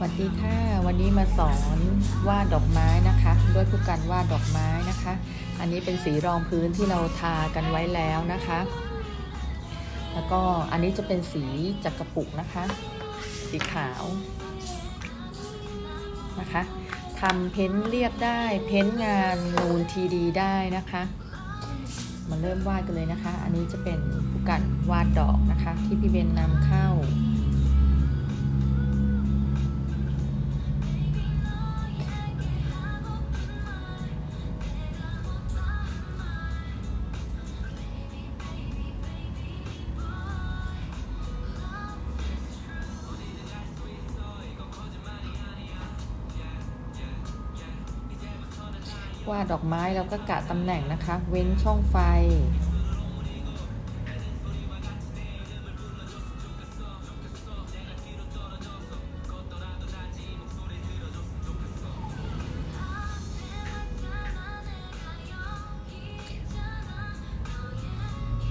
สวัสดีค่ะวันนี้มาสอนวาดดอกไม้นะคะ ด้วยผู้กันวาดดอกไม้นะคะ อันนี้เป็นสีรองพื้นที่เราทากันไว้แล้วนะคะ แล้วก็อันนี้จะเป็นสีจากกระปุกนะคะ สีขาวนะคะทำเพ้นท์เรียบได้ เพ้นท์งานนูนทีดีได้นะคะมาเริ่มวาดกันเลยนะคะ อันนี้จะเป็นผู้กันวาดดอกนะคะ ที่พี่เบนนำเข้า วาดดอกไม้เราก็กะตำแหน่งนะคะ เว้นช่องไฟ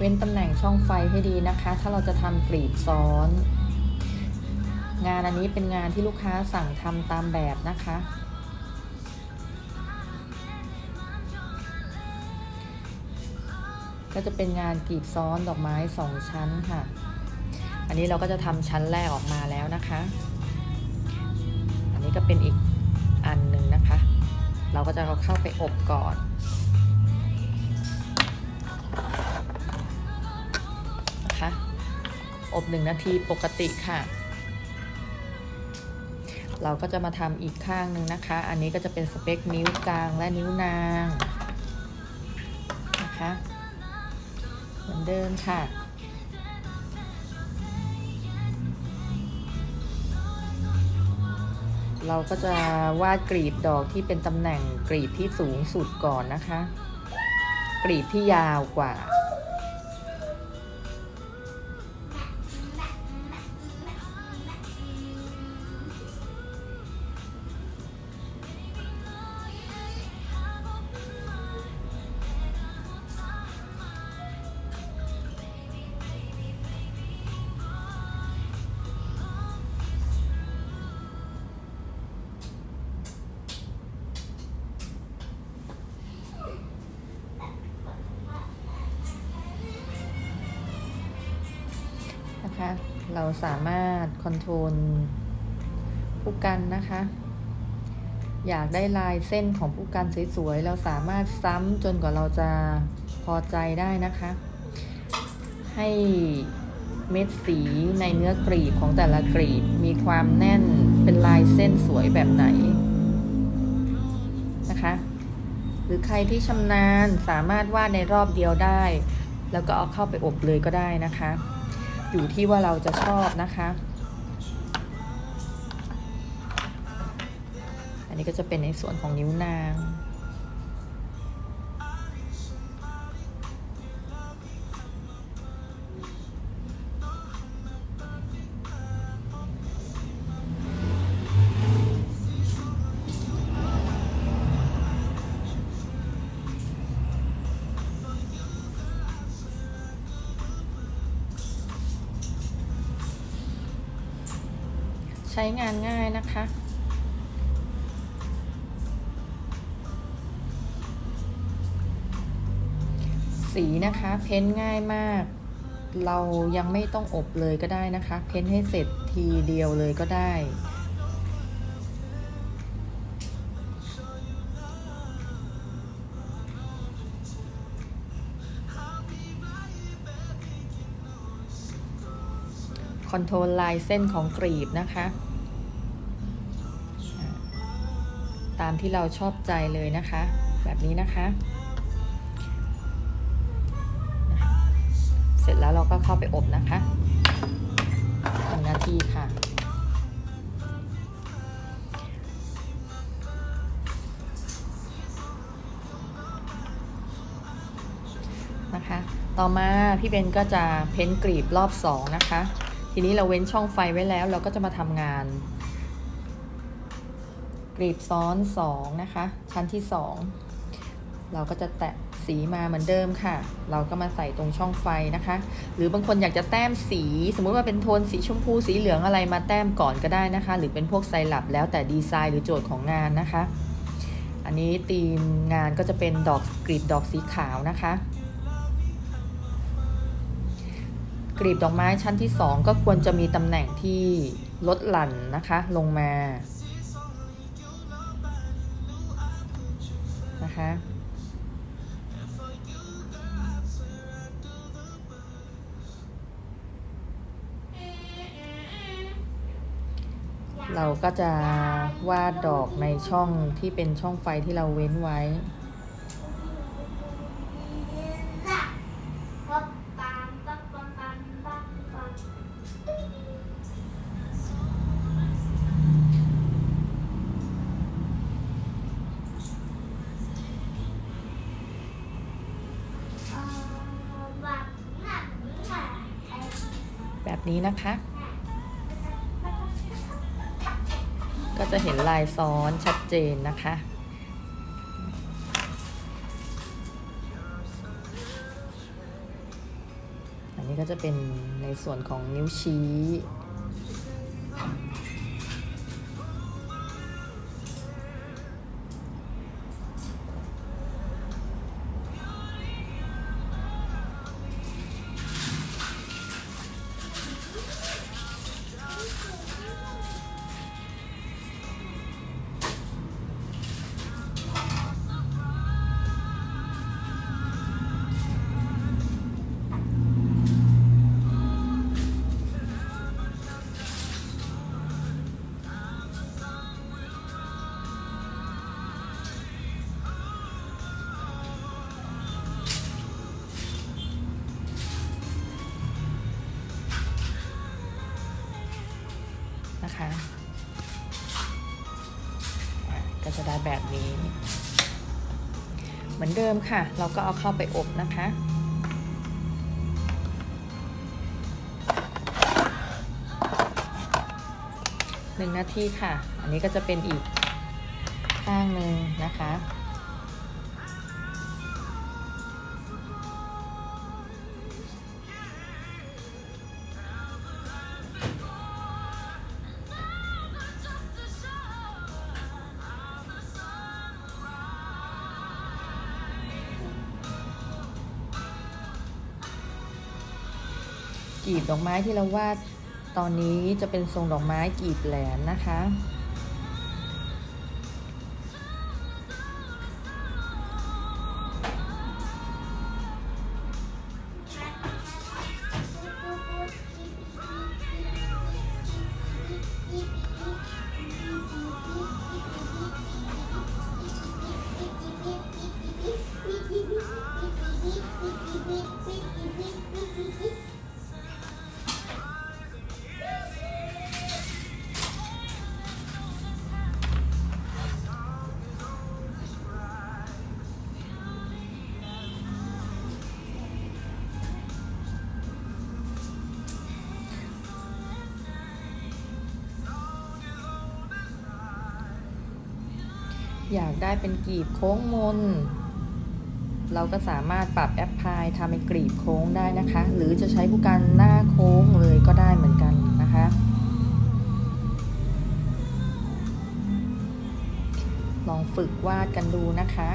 เว้นตำแหน่งช่องไฟให้ดีนะคะ ถ้าเราจะทำกรีบซ้อน งานอันนี้เป็นงานที่ลูกค้าสั่งทำตามแบบนะคะ ก็จะเป็นงานกรีบซ้อนดอกไม้สองชั้นค่ะ อันนี้เราก็จะทำชั้นแรกออกมาแล้วนะคะ อันนี้ก็เป็นอีกอันหนึ่งนะคะ เราก็จะเอาเข้าไปอบก่อนนะคะอบหนึ่งนาทีปกติค่ะ เราก็จะมาทำอีกข้างหนึ่งนะคะ อันนี้ก็จะเป็นสเปคนิ้วกลางและนิ้วนางนะคะ เหมือนเดิมค่ะเราก็จะวาดกรีบดอกที่เป็นตำแหน่งกรีบที่สูงสุดก่อนนะคะ กรีบที่ยาวกว่า นะคะ เราสามารถคอนโทรลผู้กันนะคะ อยากได้ลายเส้นของผู้กันสวยๆ เราสามารถซ้ำจนกว่าเราจะพอใจได้นะคะ ให้เม็ดสีในเนื้อกรีบของแต่ละกรีบมีความแน่นเป็นลายเส้นสวยแบบไหนนะคะ หรือใครที่ชำนาญสามารถวาดในรอบเดียวได้ แล้วก็เอาเข้าไปอบเลยก็ได้นะคะ อยู่ที่ว่าเราจะชอบนะคะ อันนี้ก็จะเป็นในส่วนของนิ้วนาง ช้งานง่ายนะคะ สีนะคะ เพ้นง่ายมาก เรายังไม่ต้องอบเลยก็ได้นะคะ เพ้นให้เสร็จทีเดียวเลยก็ได้คอนโทรลลายเส้นของกรีบนะคะามที่เราชอบใจเลยนะคะ แบบนี้นะคะ เสร็จแล้วเราก็เข้าไปอบนะคะหนึ่งนาทีค่ะ นะคะ ต่อมาพี่เบนก็จะเพ้นกรีบรอบสองนะคะ ทีนี้เราเว้นช่องไฟไว้แล้ว เราก็จะมาทำงาน กรีบซ้อนสองนะคะ ชั้นที่สองเราก็จะแตะสีมาเหมือนเดิมค่ะ เราก็มาใส่ตรงช่องไฟนะคะ หรือบางคนอยากจะแต้มสี สมมุติว่าเป็นโทนสีชมพูสีเหลืองอะไรมาแต้มก่อนก็ได้นะคะ หรือเป็นพวกไซรัปแล้วแต่ดีไซน์หรือโจทย์ของงานนะคะ อันนี้ธีมงานก็จะเป็นดอกกลีบดอกสีขาวนะคะกลีบดอกไม้ชั้นที่ 2 ก็ควรจะมีตำแหน่งที่ลดหลั่นนะคะ ลงมา เราก็จะวาดดอกในช่องที่เป็นช่องไฟที่เราเว้นไว้ นี้นะคะ ก็จะเห็นลายซ้อนชัดเจนนะคะอันนี้ก็จะเป็นในส่วนของนิ้วชี้ นะคะอะก็จะได้แบบนี้ เหมือนเดิมค่ะ เราก็เอาเข้าไปอบนะคะหนึ่งนาทีค่ะ อันนี้ก็จะเป็นอีกข้างหนึ่งนะคะ กีบดอกไม้ที่เราวาดตอนนี้จะเป็นทรงดอกไม้กีบแหลมนะคะ อยากได้เป็นกลีบโค้งมน เราก็สามารถปรับแอปพลายทำเป็นกลีบโค้งได้นะคะ หรือจะใช้ผู้กันหน้าโค้งเลยก็ได้เหมือนกันนะคะลองฝึกวาดกันดูนะคะ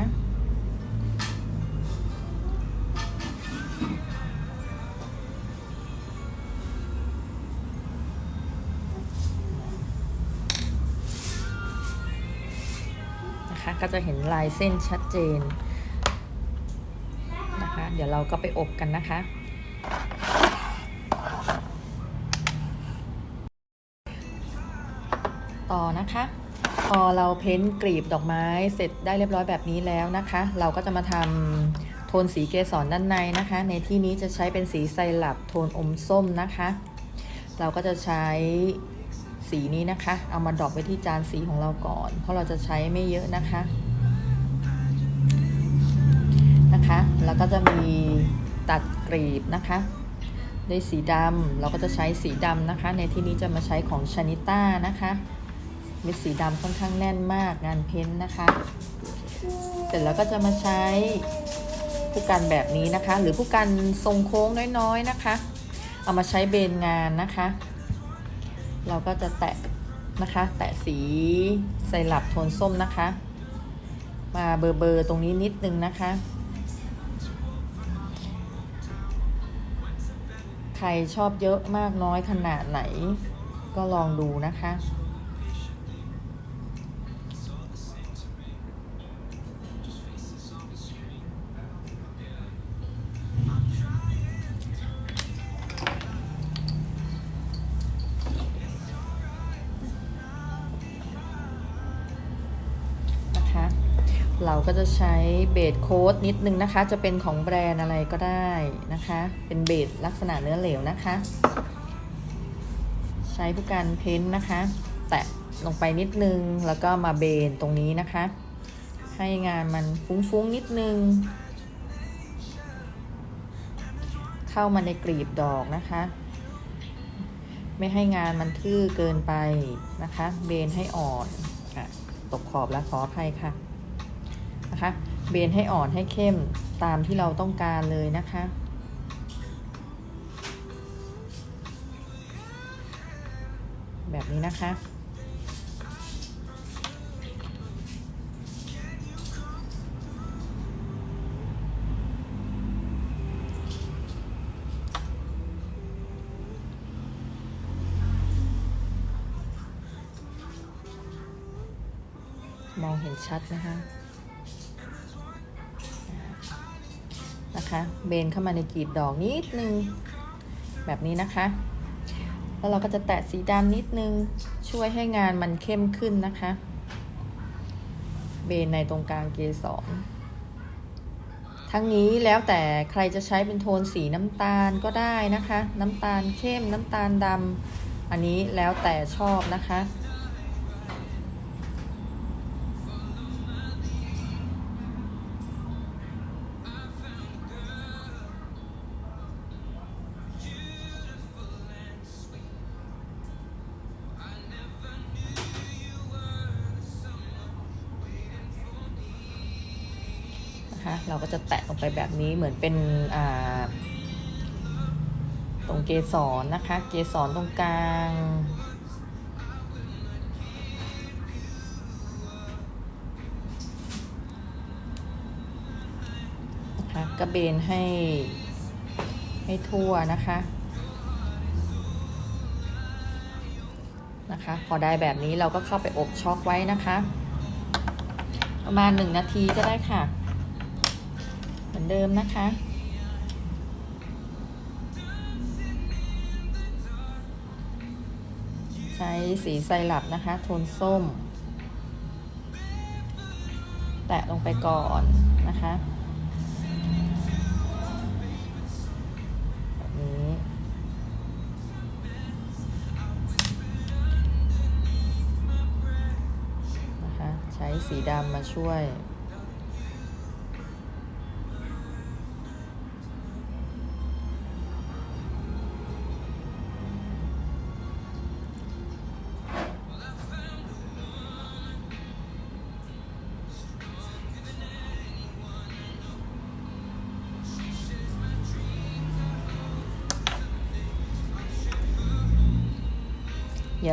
นะคะ ก็จะเห็นลายเส้นชัดเจนนะคะ เดี๋ยวเราก็ไปอบกันนะคะ ต่อนะคะ พอเราเพ้นท์กรีบดอกไม้เสร็จได้เรียบร้อยแบบนี้แล้วนะคะ เราก็จะมาทำโทนสีเกสรด้านในนะคะ ในที่นี้จะใช้เป็นสีไซรัปโทนอมส้มนะคะ เราก็จะใช้ สีนี้นะคะ เอามาดรอปไว้ที่จานสีของเราก่อน เพราะเราจะใช้ไม่เยอะนะคะนะคะ แล้วก็จะมีตัดกรีบนะคะด้วยสีดำเราก็จะใช้สีดำนะคะ ในที่นี้จะมาใช้ของชานิต้านะคะเม็ดสีดำค่อนข้างแน่นมากงานเพ้นท์นะคะ เสร็จแล้วก็จะมาใช้ผู้กันแบบนี้นะคะ หรือผู้กันทรงโค้งน้อยๆนะคะ เอามาใช้เบนงานนะคะ เราก็จะแตะนะคะ แตะสีไซรัปโทนส้มนะคะ มาเบอร์เบอร์ตรงนี้นิดนึงนะคะ ใครชอบเยอะมากน้อยขนาดไหน ก็ลองดูนะคะนะคะ เราก็จะใช้เบสโค้ดนิดนึงนะคะ จะเป็นของแบรนด์อะไรก็ได้นะคะ เป็นเบสลักษณะเนื้อเหลวนะคะ ใช้ผู้การเพ้นท์นะคะ แตะลงไปนิดนึงแล้วก็มาเบนตรงนี้นะคะ ให้งานมันฟุ้งๆนิดนึง เข้ามาในกลีบดอกนะคะ ไม่ให้งานมันทื่อเกินไปนะคะ เบนให้อ่อนอตกขอบแล้วขออภัยค่ะ เบนให้อ่อนให้เข้มตามที่เราต้องการเลยนะคะ แบบนี้นะคะ มองเห็นชัดนะคะ นะคะ เบนเข้ามาในกลีบดอกนิดนึง แบบนี้นะคะ แล้วเราก็จะแตะสีดำนิดนึง ช่วยให้งานมันเข้มขึ้นนะคะ เบนในตรงกลางเกสรทั้งนี้แล้วแต่ใครจะใช้เป็นโทนสีน้ำตาลก็ได้นะคะ น้ำตาลเข้มน้ำตาลดำอันนี้แล้วแต่ชอบนะคะนะคะ นี้เหมือนเป็นตรงเกสรนะคะ เกสรตรงกลาง นะคะกระเบนให้ให้ทั่วนะคะนะคะ พอได้แบบนี้เราก็เข้าไปอบช็อกไว้นะคะ ประมาณหนึ่งนาทีก็ได้ค่ะ อนเดิมนะคะ ใช้สีไซรัปนะคะ โทนส้ม แตะลงไปก่อนนะคะแบบนี้นะคะใช้สีดำมาช่วย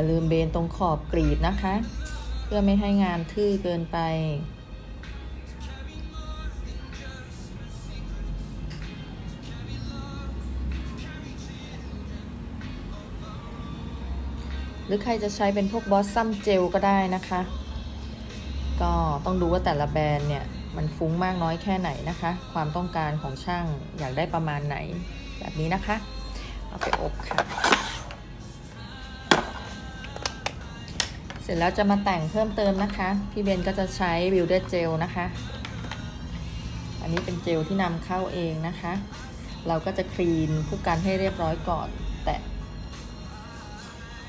อย่าลืมเบนตรงขอบกรีดนะคะ เพื่อไม่ให้งานทื่อเกินไป หรือใครจะใช้เป็นพวกบอสซัมเจลก็ได้นะคะ ก็ต้องดูว่าแต่ละแบรนด์เนี่ย มันฟุ้งมากน้อยแค่ไหนนะคะ ความต้องการของช่างอยากได้ประมาณไหนแบบนี้นะคะ เอาไปอบค่ะ ร็จแล้วจะมาแต่งเพิ่มเติมนะคะ พี่เบนก็จะใช้วิลเดอร์เจลนะคะ อันนี้เป็นเจลที่นำเข้าเองนะคะ เราก็จะคลีนผู้กันให้เรียบร้อยก่อน แตะ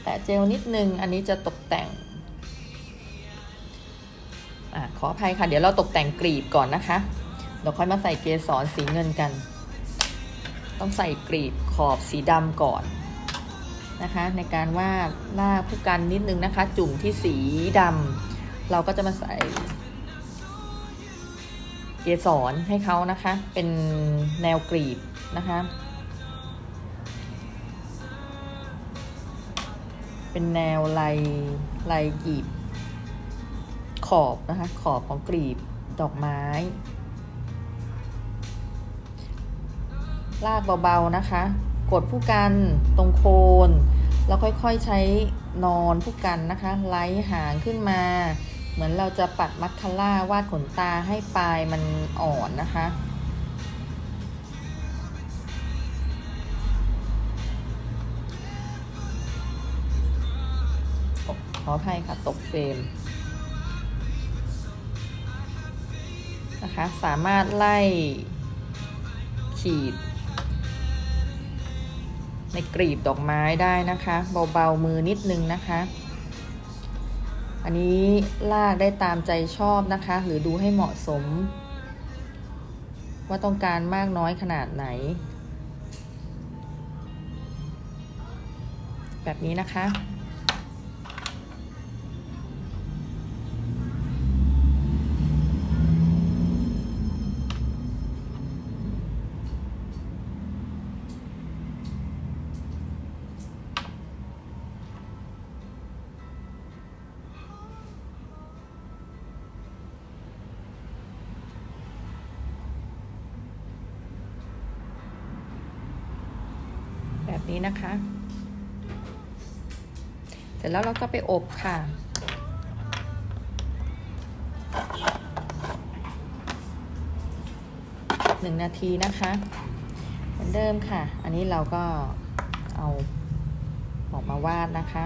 แตะเจลนิดนึง อันนี้จะตกแต่งอขออภัยค่ะ เดี๋ยวเราตกแต่งกรีบก่อนนะคะ เดี๋ยวค่อยมาใส่เกสรสีเงินกัน ต้องใส่กรีบขอบสีดำก่อน นะคะ ในการวาดลากผู้กันนิดนึงนะคะ จุ่มที่สีดำเราก็จะมาใส่เกสรให้เขานะคะ เป็นแนวกรีบนะคะ เป็นแนวลายลายกรีบ ขอบนะคะ ขอบของกรีบดอกไม้ ลากเบาๆนะคะ กดผู้กันตรงโคน แล้วค่อยๆใช้นอนผู้กันนะคะไล่หางขึ้นมา เหมือนเราจะปัดมัคคาร่าวาดขนตาให้ปลายมันอ่อนนะคะขออภัยค่ะ ตกเฟรมนะคะ สามารถไล่ขีด ในกรีบดอกไม้ได้นะคะ เบาๆมือนิดนึงนะคะ อันนี้ลากได้ตามใจชอบนะคะ หรือดูให้เหมาะสม ว่าต้องการมากน้อยขนาดไหน แบบนี้นะคะ แบบนี้นะคะ เสร็จแล้วเราก็ไปอบค่ะ หนึ่งนาทีนะคะ เหมือนเดิมค่ะ อันนี้เราก็เอาออกมาวาดนะคะ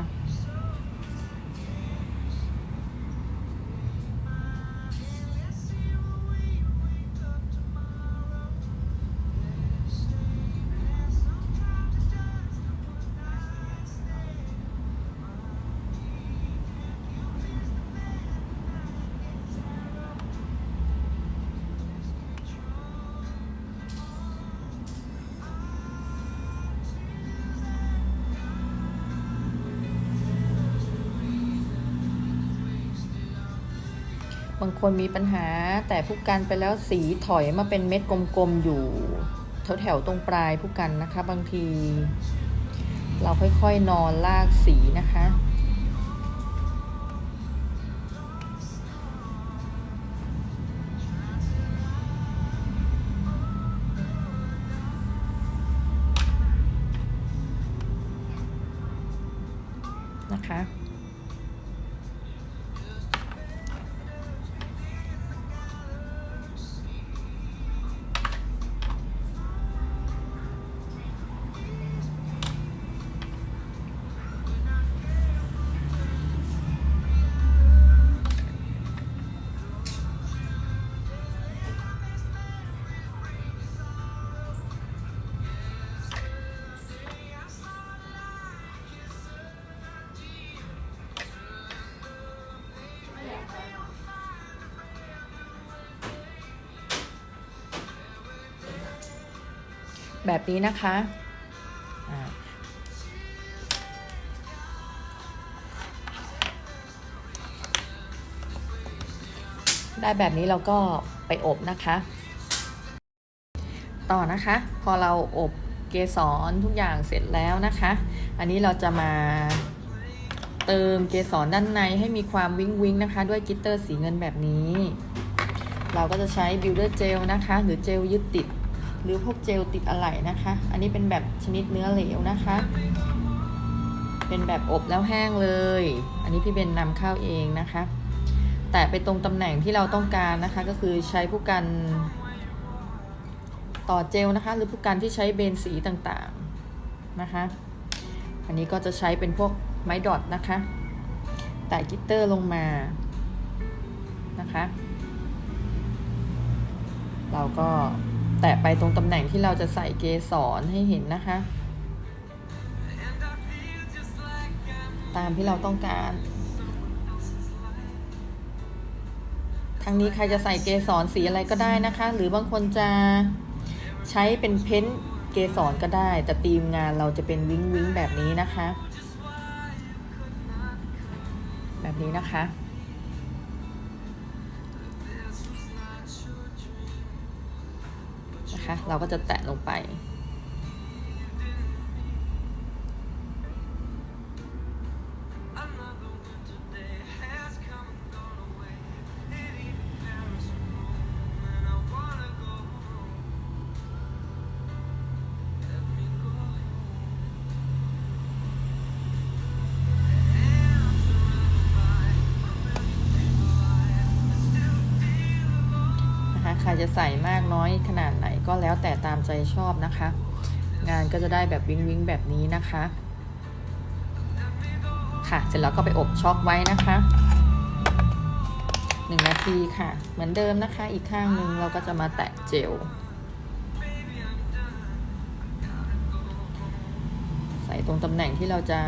คนมีปัญหา แต่ผู้กันไปแล้วสีถอยมาเป็นเม็ดกลมๆอยู่แถวๆตรงปลายผู้กันนะคะ บางที เราค่อยๆนอนลากสี แบบนี้นะคะได้แบบนี้เราก็ไปอบนะคะ ต่อนะคะ พอเราอบเกสรทุกอย่างเสร็จแล้วนะคะ อันนี้เราจะมาเติมเกสรด้านในให้มีความวิ้งวิ้งนะคะ ด้วยกิตเตอร์สีเงินแบบนี้ เราก็จะใช้บิวเดอร์เจลนะคะ หรือเจลยึดติด หรือพวกเจลติดอะไหล่นะคะ อันนี้เป็นแบบชนิดเนื้อเหลวนะคะ เป็นแบบอบแล้วแห้งเลย อันนี้พี่เบนนำเข้าเองนะคะ แต่ไปตรงตำแหน่งที่เราต้องการนะคะ ก็คือใช้ผู้กันต่อเจลนะคะ หรือผู้กันที่ใช้เบนสีต่างๆนะคะ อันนี้ก็จะใช้เป็นพวกไม้ดอทนะคะแต่กิตเตอร์ลงมานะคะ เราก็ แตะไปตรงตำแหน่งที่เราจะใส่เกสรให้เห็นนะคะ ตามที่เราต้องการทางนี้ใครจะใส่เกสรสีอะไรก็ได้นะคะ หรือบางคนจะใช้เป็นเพ้นท์เกสรก็ได้ แต่ธีมงานเราจะเป็นวิ้งวิ้งแบบนี้นะคะ แบบนี้นะคะ เราก็จะแตะลงไป ครจะใส่มากน้อยขนาดไหนก็แล้วแต่ตามใจชอบนะคะ งานก็จะได้แบบวิงวิงแบบนี้นะคะ ค่ะเสร็จแล้วก็ไปอบช็อกไว้นะคะหนึ่งนาทีค่ะ เหมือนเดิมนะคะ อีกข้างหนึ่งเราก็จะมาแตะเจลใส่ตรงตำแหน่งที่เราจะ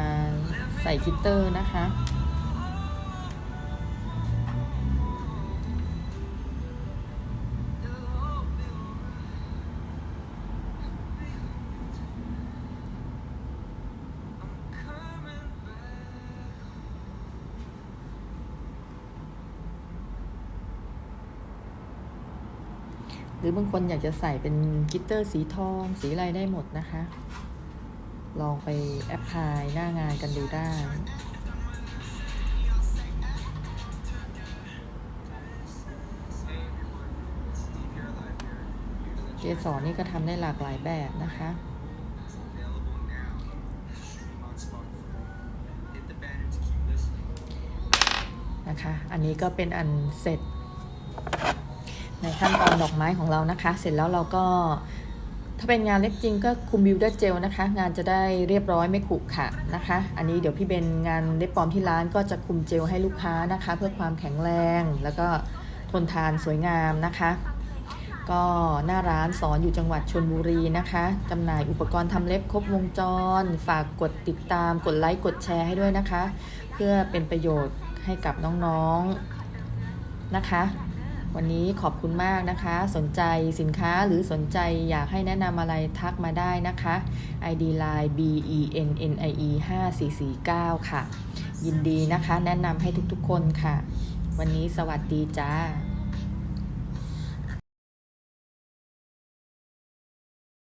ใส่คิตเตอร์นะคะ หรือบางคนอยากจะใส่เป็นกิตเตอร์สีทอง สีอะไรได้หมดนะคะ ลองไปแอปพลายหน้างานกันดูได้เกสรนี่ก็ทำได้หลากหลายแบบนะคะ นะคะ อันนี้ก็เป็นอันเสร็จ ขั้นตอนดอกไม้ของเรานะคะ เสร็จแล้วเราก็ ถ้าเป็นงานเล็กจริงก็คุมบิวเดอร์เจลนะคะ งานจะได้เรียบร้อยไม่ขรุขระนะคะ อันนี้เดี๋ยวพี่เบนงานเล็บปลอมที่ร้านก็จะคุมเจลให้ลูกค้านะคะ เพื่อความแข็งแรงแล้วก็ทนทานสวยงามนะคะ ก็หน้าร้านสอนอยู่จังหวัดชนบุรีนะคะจำหน่ายอุปกรณ์ทำเล็บครบวงจร ฝากกดติดตามกดไลค์กดแชร์ให้ด้วยนะคะ เพื่อเป็นประโยชน์ให้กับน้องๆนะคะ วันนี้ขอบคุณมากนะคะ สนใจสินค้าหรือสนใจอยากให้แนะนำอะไรทักมาได้นะคะ ID line b e n n i e 5449 ค่ะ ยินดีนะคะ แนะนำให้ทุกๆคนค่ะ วันนี้สวัสดีจ้า